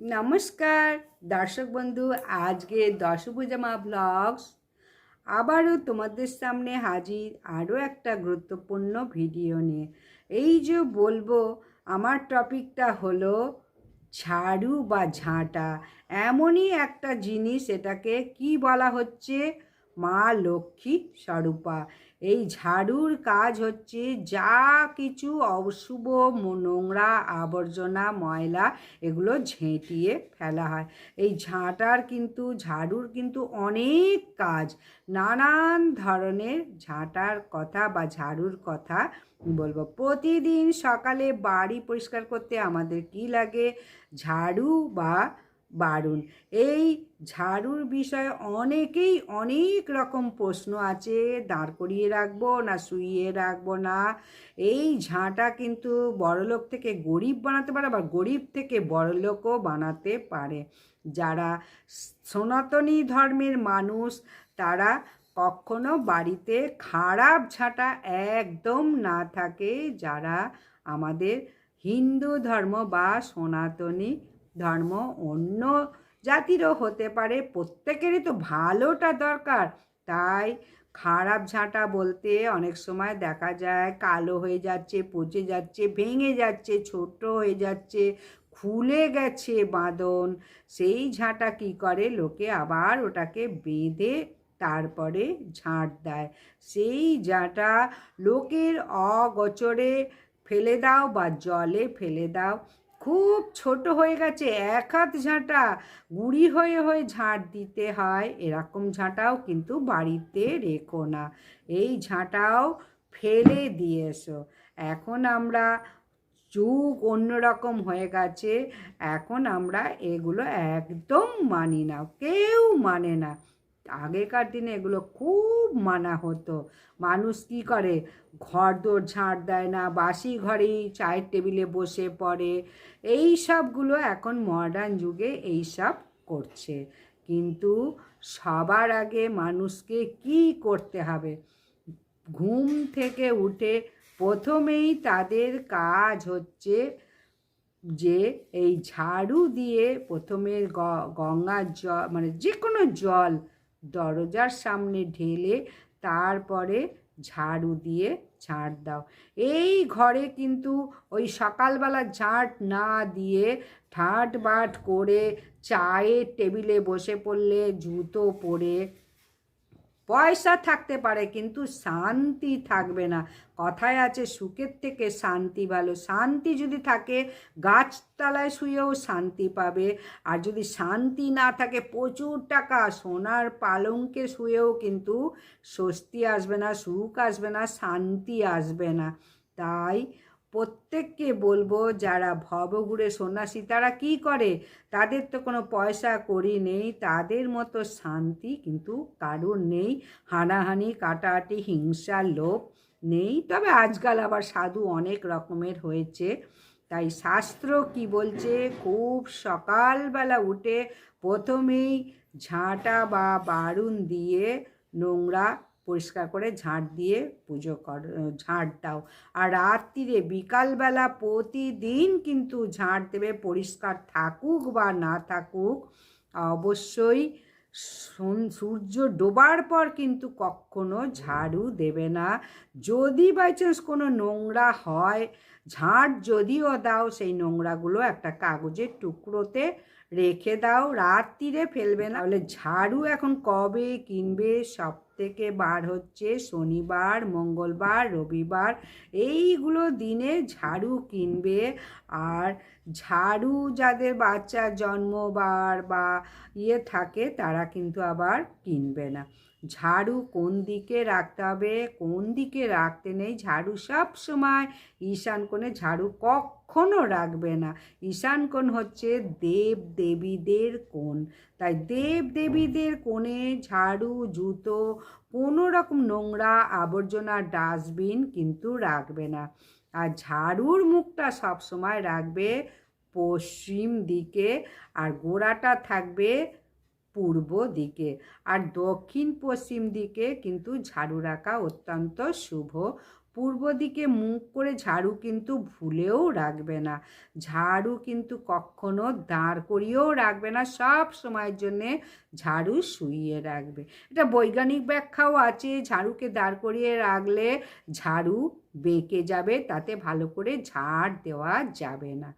নমস্কার, দর্শক বন্ধু, আজকে দশভুজামা ব্লগস। আবারও তোমাদের সামনে হাজির আরও একটা গুরুত্বপূর্ণ ভিডিও নিয়ে। এই যে বলব, আমার টপিকটা হলো ঝাড়ু বা ঝাঁটা। এমনই একটা জিনিস, এটাকে কি বলা হচ্ছে? মা লক্ষ্মী স্বরূপা। এই ঝাড়ুর কাজ হচ্ছে যা কিছু অশুভ নোংরা আবর্জনা, ময়লা এগুলো ঝেঁটিয়ে ফেলা হয়। এই ঝাঁটার কিন্তু, ঝাড়ুর কিন্তু অনেক কাজ। নানান ধরনের ঝাঁটার কথা বা ঝাড়ুর কথা বলব। প্রতিদিন সকালে বাড়ি পরিষ্কার করতে আমাদের কি লাগে? ঝাড়ু বা বারুন। এই ঝাড়ুর বিষয়ে অনেকেই অনেক রকম প্রশ্ন আছে। দাঁড় করিয়ে রাখব না শুইয়ে রাখব না? এই ঝাঁটা কিন্তু বড়লোক থেকে গরিব বানাতে পারে আবার গরিব থেকে বড়লোকও বানাতে পারে। যারা সনাতনী ধর্মের মানুষ, তারা কখনো বাড়িতে খারাপ ঝাঁটা একদম না থাকে। যারা আমাদের হিন্দু ধর্ম বা সনাতনী ধর্ম অন্য জাতিরও হতে পারে, প্রত্যেকেরই তো ভালোটা দরকার। তাই খারাপ ঝাঁটা বলতে অনেক সময় দেখা যায়, কালো হয়ে যাচ্ছে, পচে যাচ্ছে, ভেঙে যাচ্ছে, ছোট হয়ে যাচ্ছে, খুলে গেছে বাঁধন সেই ঝাঁটা কি করে? লোকে আবার ওটাকে বেঁধে তারপরে ঝাঁট দেয়। সেই ঝাঁটা লোকের অগোচরে ফেলে দাও বা জলে ফেলে দাও। খুব ছোট হয়ে গেছে, এক হাত ঝাঁটা, গুড়ি হয়ে হয়ে ঝাঁট দিতে হয়, এরকম ঝাঁটাও কিন্তু বাড়িতে রেখো না। এই ঝাঁটাও ফেলে দিয়ে এসো। এখন আমরা যুগ অন্যরকম হয়ে গেছে, এখন আমরা এগুলো একদম মানি না, কেউ মানে না। আগেকার দিনে এগুলো খুব মানা হতো। মানুষ কি করে? ঘর দোর ঝাঁট দেয় না, বাসি ঘরেই চায়ের টেবিলে বসে পড়ে। এই সবগুলো এখন মডার্ন যুগে এই সব করছে। কিন্তু সবার আগে মানুষকে কি করতে হবে? ঘুম থেকে উঠে প্রথমেই তাদের কাজ হচ্ছে যে এই ঝাড়ু দিয়ে প্রথমে গঙ্গার জল মানে যে কোনো জল দরজার সামনে ঢেলে তারপরে ঝাড়ু দিয়ে ঝাঁট দাও। এই ঘরে কিন্তু ওই সকালবেলা ঝাঁট না দিয়ে ঠাট বাট করে চায়ের টেবিলে বসে পড়লে জুতো পরে পয়সা থাকতে পারে, কিন্তু শান্তি থাকবে না। কথায় আছে, সুখের থেকে শান্তি ভালো। শান্তি যদি থাকে, গাছতলায় শুয়েও শান্তি পাবে। আর যদি শান্তি না থাকে, প্রচুর টাকা সোনার পালঙ্কে শুয়েও কিন্তু স্বস্তি আসবে না, সুখ আসবে না, শান্তি আসবে না। তাই প্রত্যেককে বলব, যারা ভবঘুরে সন্ন্যাসী, তারা কি করে? তাদের তো কোনো পয়সা করি নেই, তাদের মতো শান্তি কিন্তু কারোর নেই। হানাহানি কাটাহাটি হিংসা, লোভ নেই। তবে আজকাল আবার সাধু অনেক রকমের হয়েছে। তাই শাস্ত্র কি বলছে? খুব সকালবেলা উঠে প্রথমেই ঝাঁটা বা বারুন দিয়ে নোংরা পরিষ্কার করে ঝাঁট দিয়ে পুজো কর ঝাঁট দাও। আর রাত্রিরে, বিকালবেলা প্রতিদিন কিন্তু ঝাঁট দেবে, পরিষ্কার থাকুক বা না থাকুক, অবশ্যই সূর্য ডোবার পর কিন্তু কখনো ঝাড়ু দেবে না। যদি বাই চান্স কোনো নোংরা হয়, ঝাঁট যদিও দাও, সেই নোংরাগুলো একটা কাগজের টুকরোতে রেখে দাও রাত্রিরে ফেলবে না। তাহলে ঝাড়ু এখন কবে কিনবে? সব থেকে বার হচ্ছে শনিবার, মঙ্গলবার, রবিবার। এইগুলো দিনে ঝাড়ু কিনবে। আর ঝাড়ু যাদের বাচ্চা জন্মবার বা ইয়ে থাকে, তারা কিন্তু আবার কিনবে না। ঝাড়ু কোন দিকে রাখতে হবে, কোন দিকে রাখতে নেই, ঝাড়ু সব সময়। ঈশান কোণে ঝাড়ু কখনো রাখবে না। ঈশান কোণ হচ্ছে দেব দেবীদের কোণ। তাই দেব দেবীদের কোণে ঝাড়ু, জুতো, কোনো রকম নোংরা আবর্জনা ডাস্টবিন কিন্তু রাখবে না। আর ঝাড়ুর মুখটা সব সময় রাখবে পশ্চিম দিকে। আর গোড়াটা থাকবে পূর্ব দিকে আর দক্ষিণ পশ্চিম দিকে কিন্তু ঝাড়ু রাখা অত্যন্ত শুভ। পূর্ব দিকে মুখ করে ঝাড়ু কিন্তু ভুলেও রাখবে না। ঝাড়ু কিন্তু কখনো দাঁড় করিয়েও রাখবে না, সব সময়ের জন্যে ঝাড়ু শুইয়ে রাখবে। এটা বৈজ্ঞানিক ব্যাখ্যাও আছে, ঝাড়ুকে দাঁড় করিয়ে রাখলে ঝাড়ু বেঁকে যাবে, তাতে ভালো করে ঝাড় দেওয়া যাবে না।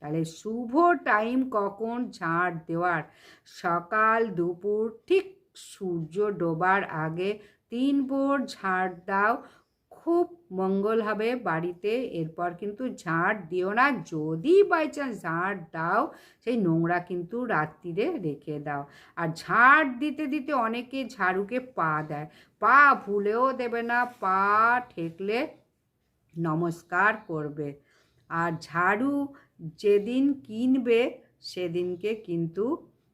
তাহলে শুভ টাইম কখন? ঝাঁট দেওয়ার। সকাল, দুপুর, ঠিক সূর্য ডোবার আগে তিন ভোর ঝাঁট দাও। খুব মঙ্গল হবে বাড়িতে। এরপর কিন্তু ঝাঁট দিও না। যদি বাই চান্স ঝাঁট দাও, সেই নোংরা কিন্তু রাত্রিরে রেখে দাও। আর ঝাঁট দিতে দিতে অনেকে ঝাড়ুকে পা দেয়। পা ভুলেও দেবে না। পা ঠেকলে নমস্কার করবে। আর ঝাড়ু যেদিন কিনবে সেদিনকে কিন্তু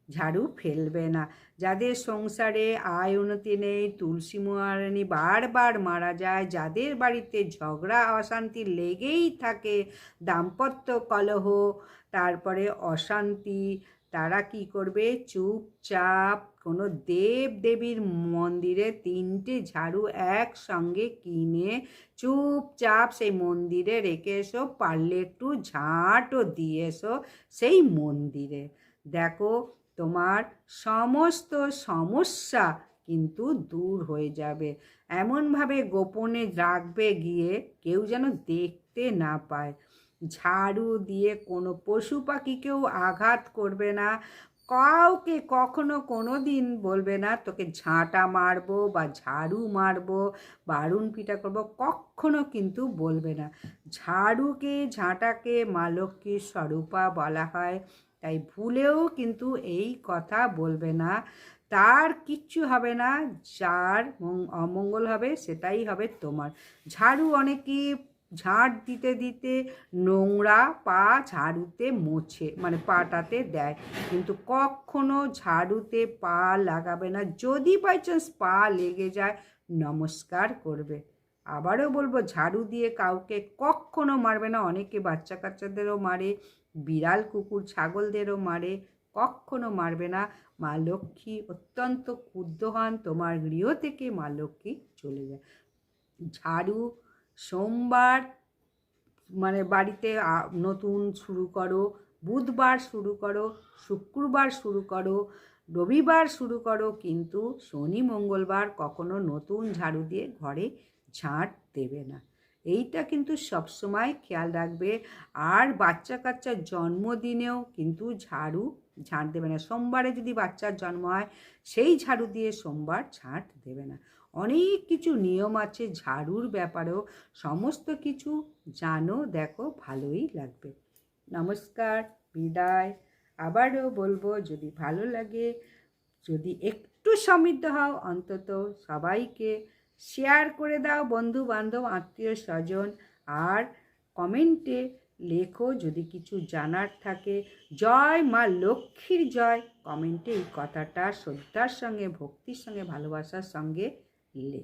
ঝাড়ু ফেলবে না। যাদের সংসারে আয় উন্নতি নেই, তুলসী মহারানী বারবার মারা যায়, যাদের বাড়িতে ঝগড়া, অশান্তি লেগেই থাকে, দাম্পত্য কলহ, তারপরে অশান্তি, তারা কি করবে? চুপচাপ কোনো দেব দেবীর মন্দিরে তিনটে ঝাড়ু একসঙ্গে কিনে চুপচাপ সেই মন্দিরে রেখে এসো, পারলে একটু ঝাঁটও দিয়ে এসো সেই মন্দিরে। দেখো তোমার সমস্ত সমস্যা কিন্তু দূর হয়ে যাবে। এমনভাবে গোপনে রাখবে গিয়ে কেউ যেন দেখতে না পায়। ঝাড়ু দিয়ে কোনো পশু পাখিকেও আঘাত করবে না। কাউকে কখনো কোনো দিন বলবে না, তোকে ঝাঁটা মারবো বা ঝাড়ু মারবো, বারুণ পিটা করব, কখনো কিন্তু বলবে না। ঝাড়ুকে, ঝাঁটাকে মা স্বরূপা বলা হয়। তাই ভুলেও কিন্তু এই কথা বলবে না। তার কিচ্ছু হবে না, যার অমঙ্গল হবে সেটাই হবে তোমার। ঝাড়ু অনেকে ঝাড় দিতে দিতে নোংরা পা ঝাড়ুতে মোছে মানে পাটাতে দেয়। কিন্তু কখনো ঝাড়ুতে পা লাগাবে না। যদি বাই চান্স পা লেগে যায়, নমস্কার করবে। আবারও বলব, ঝাড়ু দিয়ে কাউকে কখনো মারবে না। অনেকে বাচ্চা কাচ্চাদেরও মারে, বিড়াল, কুকুর, ছাগলদেরও মারে, কখনো মারবে না। মা লক্ষ্মী অত্যন্ত ক্ষুদ্র হন তোমার গৃহ থেকে মা লক্ষ্মী চলে যায়। ঝাড়ু সোমবার মানে বাড়িতে নতুন শুরু করো, বুধবার শুরু করো, শুক্রবার শুরু করো, রবিবার শুরু করো, কিন্তু শনি, মঙ্গলবার কখনো নতুন ঝাড়ু দিয়ে ঘরে ঝাঁট দেবে না। এইটা কিন্তু সবসময় খেয়াল রাখবে। আর বাচ্চা কাচ্চার জন্মদিনেও কিন্তু ঝাড়ু ঝাঁট দেবে না। সোমবারে যদি বাচ্চার জন্ম হয়, সেই ঝাড়ু দিয়ে সোমবার ঝাঁট দেবে না। অনেক কিছু নিয়ম আছে ঝাড়ুর ব্যাপারেও। সমস্ত কিছু জানো, দেখো, ভালোই লাগবে। নমস্কার, বিদায়। আবারও বলব, যদি ভালো লাগে, যদি একটু সমৃদ্ধ হও অন্তত সবাইকে শেয়ার করে দাও বন্ধু বান্ধব আত্মীয় স্বজন। আর কমেন্টে লেখো যদি কিছু জানার থাকে। জয় মা লক্ষ্মীর জয়। কমেন্টে এই কথাটা শ্রদ্ধার সঙ্গে, ভক্তির সঙ্গে, ভালোবাসার সঙ্গে লেখ।